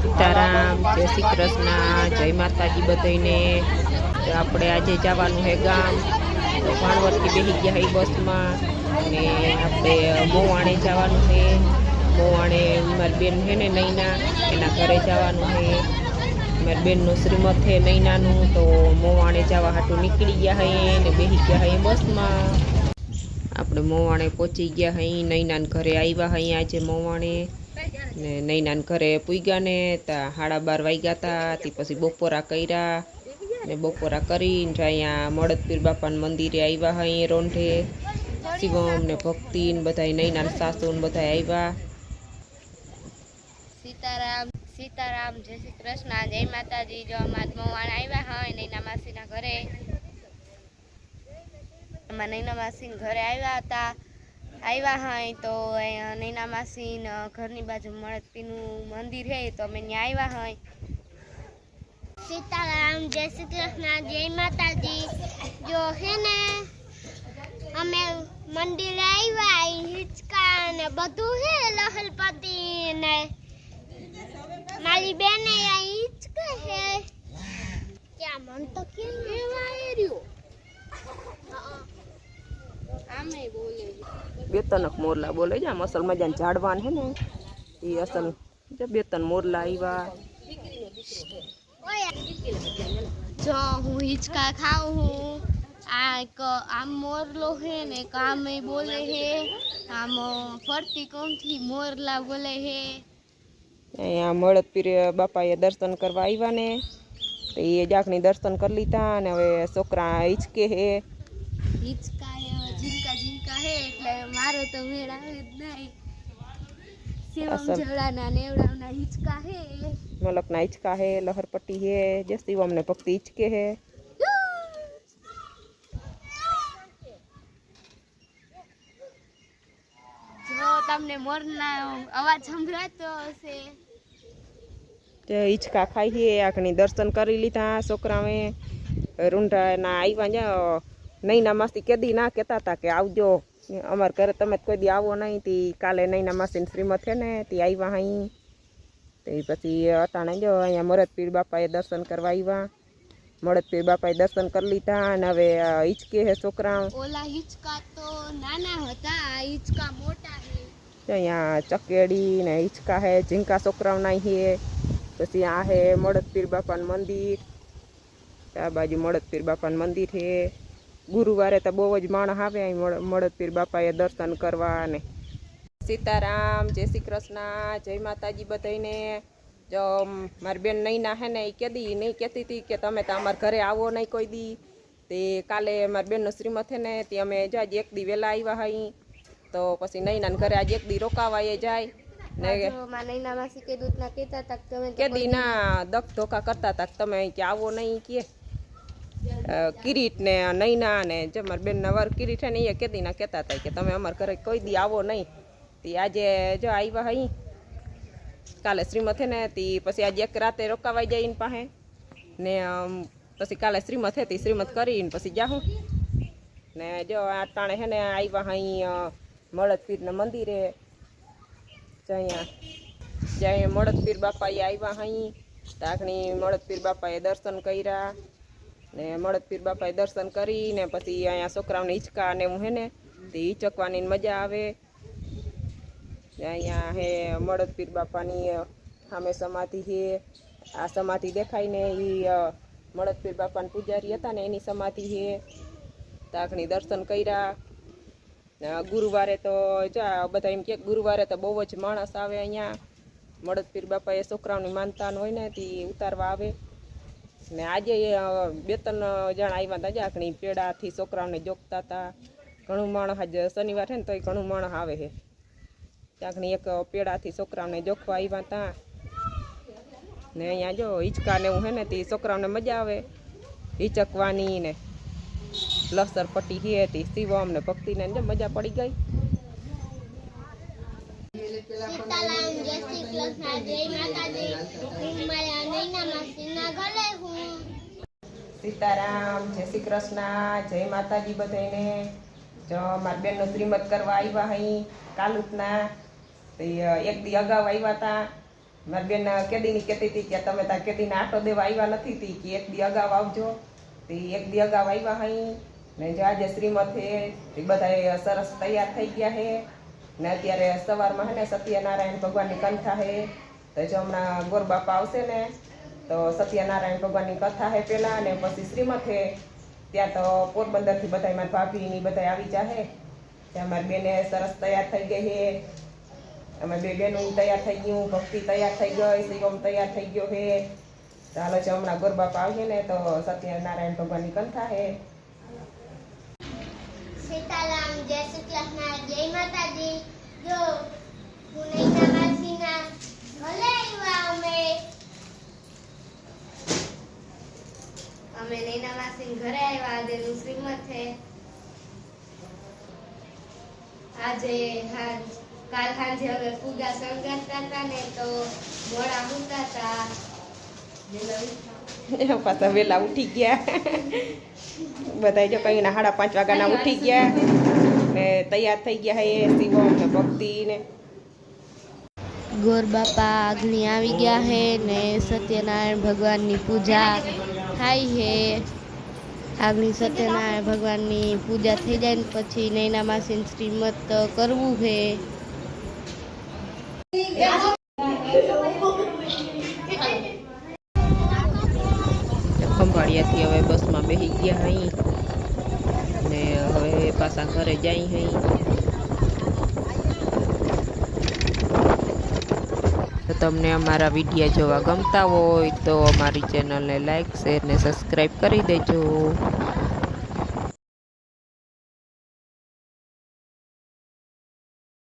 સીતારામ, જય શ્રી કૃષ્ણ, જય માતાજી બધાને આપણે આજે જવાનું છે ગામ. તો ભાણવડથી બેસી ગયા છે બસમાં. અને આપણે મોવાણે જવાનું છે મોવાણે મારી બેન છે ને નૈના, એના ઘરે જવાનું છે મારી બેનનું શ્રીમત છે નૈનાનું. તો મોવાણે જવા હાટું નીકળી ગયા હૈ ને બેસી ગયા છે બસમાં. આપણે મોવાણે પહોંચી ગયા હઈ નૈનાન ઘરે આવ્યા હઈ આજે મોવાણે ને નૈનાન ઘરે પૂગ્યા ને ત્યાં સાડા બાર વાગ્યા તા, તે પછી બપોરા કર્યા. ને બપોરા કરીને અહીંયા મળદપીર બાપાના મંદિરે આવ્યા હઈ રોંઢે. શિવમ ને ભક્તિ ને બધા નૈનાન સાસુ ને બધા આવ્યા સીતારામ સીતારામ, જય શ્રી કૃષ્ણ, જય માતાજી. જો અમારા મવાણ આવ્યા હોય નૈના માસીના ઘરે અમારા નૈના માસી ઘરે આવ્યા હતા. આવ્યા હોય તો નૈના માસી ઘરની બાજુ મળતપીનું મંદિર હે તો અમે ત્યાં આવ્યા હોય. સીતારામ, જય શ્રી કૃષ્ણ, જય માતાજી. જો હે ને, અમે મંદિરે આવ્યા હિંચકા ને બધું હે લહલપતિ ને મારી બેન અહીં હે. ક્યાં મન તો કેમ બે તનક મોરલા બોલે છે આમ અસલ મજાના ઝાડવાન છે ને એ અસલ જો બે ત્રણ મોરલા આવ્યા જો હું હિંચકા ખાઉં હું આ એક આમ મોરલો હે ને એક આમે બોલે હે આમ ફરતી કોમથી મોરલા બોલે હે અહીંયા મળદપીર બાપાએ દર્શન કરવા આવ્યા ને તો એ જાકની દર્શન કરી લીધા અને હવે છોકરા હિચકે હે હિંચકા તો મેળ આવે જ નહીં. સેવમ જવડાના નેવડાના હિંચકા હે. મલકના હિચકા હે લહરપટ્ટી હે જે શિવમને ભક્તિ હિચકે હે. જો તમને મોરના અવાજ સંભળાતો હશે. તે હિચકા ખાઈ હે આખની દર્શન કરી લીધા છોકરાએ રૂંઢાના આવ્યા ને નૈના માસી કેદી ના કહેતા હતા કે આવજો. અમાર ઘરે તમે તો કોઈ દી આવો નહીં તી કાલે નૈના માસીને શ્રીમત છે ને તી આવ્યા અહીં તે પછી અટાણે જો અહીંયા મરદપીર બાપાએ દર્શન કરવા આવ્યા મળદપીર બાપાએ દર્શન કરી લીધા અને હવે અ, હિચકે હે છોકરા. ઓલા હિંચકા તો નાના હતા આ હિંચકા મોટા છે અહીંયા ચકેડી ને હિંચકા હે ઝીંકા છોકરાઓના હે. પછી આ હે મળદપીર બાપાનું મંદિર. આ બાજુ મળદપીર બાપાનું મંદિર છે ગુરુવારે તો બહુ જ માણસ આવે અહીં મળદપીર બાપાએ દર્શન કરવા ને સીતારામ જય શ્રી કૃષ્ણ જય માતાજી બધાને જો મારી બેન નહીં ના હે ને એ કેદી નહીં કહેતી હતી કે તમે તો અમારા ઘરે આવો નહીં કોઈ દી. તે કાલે મારી બેનનો શ્રીમત છે ને તે અમે જાય એક દી વહેલા આવ્યા અહીં તો પછી નૈના ઘરે આજે એક દી રોકાવાય જાય. ને કહેતા કે દી ના દખ ધોકા કરતા હતા કે તમે કે આવો નહીં કે. અ, કિરીટ ને નૈના ને જે મારી બેનના વર કિરીટ છે ને એ કેદી ના કહેતા હતા કે તમે અમારા ઘરે કોઈ દી આવો નહીં. તે આજે જો આવ્યા અહીં કાલે શ્રીમત છે ને તી પછી આજે એક રાતે રોકાવાઈ જાય એની પાસે ને અમ, પછી કાલે શ્રીમત છે તી શ્રીમત કરીને પછી જાહું. ને જો આ ટાણે છે ને આવ્યા અહીં અ, મળદપીરના મંદિરે. જો અહીંયા જ્યાં મળદપીર બાપાએ આવ્યા અહીં તાકણી મળદપીર બાપાએ દર્શન કર્યા. ને મળદપીર બાપાએ દર્શન કરીને પછી અહીંયા છોકરાઓને હિંચકા ને હું હે ને, તે હિંચકવાની મજા આવે. અહીંયા હે મળદપીર બાપાની સામે સમાધિ છે આ સમાધિ દેખાઈને એ એ મળદપીર બાપાના પૂજારી હતા ને એની સમાધિ છે તાકણી દર્શન કર્યા. ગુરુવારે તો જા, બધા એમ કે ગુરુવારે તો બહુ જ માણસ આવે અહીંયા. મળદપીર બાપાએ છોકરાઓની માનતા હોય ને તે ઉતારવા આવે. ને આજે બે ત્રણ જણા આવ્યા હતા જાકણી પેડાથી છોકરાઓને જોગતા હતા ઘણું માણસ આજે શનિવાર છે ને, તોય ઘણું માણસ આવે છે. ત્યાંકણી એક પેડાથી છોકરાઓને જોખવા આવ્યા હતા ને અહીંયા જો હિંચકા ને એવું છે ને, તે છોકરાઓને મજા આવે. હિંચકવાની ને લસર પટ્ટી હે હતી શિવમ ને ભક્તિને જો મજા પડી ગઈ. સીતારામ જય શ્રી કૃષ્ણ, જય માતાજી હું મારા નૈના માસીના ઘરે હું સીતારામ, જય શ્રી કૃષ્ણ, જય માતાજી બધાને જો મારી બેનનો શ્રીમત કરવા આવ્યા અહીં કાલુતના. તે એક દી અગાઉ આવ્યા હતા મારી બેન કેદીની કહેતી હતી કે તમે ત્યાં કેદીને આટો દેવા આવ્યા નથી તી, કે એક દી અગાઉ આવજો. તે એક દી અગાઉ આવ્યા અહીં ને જો આજે શ્રીમદ છે એ બધા સરસ તૈયાર થઈ ગયા છે ને અત્યારે સવારમાં હે ને સત્યનારાયણ ભગવાનની કંઠા છે તો જો હમણાં ગોરબાપા આવશે ને તો સત્યનારાયણ ભગવાનની કથા હે પેલા અને પછી શ્રીમદ હે ત્યાં તો પોરબંદરથી બધા મારી ભાભીની બધા આવી જાહે. ત્યાં મારી બેને સરસ તૈયાર થઈ ગઈ હે. અમે બે બેનો તૈયાર થઈ ગયું, ભક્તિ તૈયાર થઈ ગઈ શિવમ તૈયાર થઈ ગયો હે. ચાલો છે હમણાં ગોરબાપ આવીએ ને તો સત્યનારાયણ ભગવાનની કંઠા હે. સીતારામ, જય શ્રી કૃષ્ણ, જય માતાજી. જો, હું નૈના ઘરે આવ્યા અમે અમે નૈના માસી ઘરે આવ્યા. આજે નું શ્રીમત છે. આજે કાલ સાંજે હવે પૂજા શણગારતા હતા ને તો મોડા મૂકતા હતા. પાછા વેલા ઉઠી ગયા. બધા જો કઈ સાડા પાંચ વાગ્યાના ઉઠી ગયા. ને તૈયાર થઈ ગયા હે શિવમ ને ભક્તિ ને ગોર બાપા અગ્નિ આવી ગયા હે ને સત્યનારાયણ ભગવાનની પૂજા. થાય છે. આગની સત્યનારાયણ ભગવાનની પૂજા થઈ જાય ને પછી નૈના માસીને શ્રીમત કરવું છે. ખંભાળિયાથી હવે બસમાં બેસી ગયા અહીં ને હવે પાછા ઘરે જાય અહીં તમને અમારા વિડીયા જોવા ગમતા હોય તો અમારી ચેનલને લાઈક શેર ને સબસ્ક્રાઈબ કરી દેજો.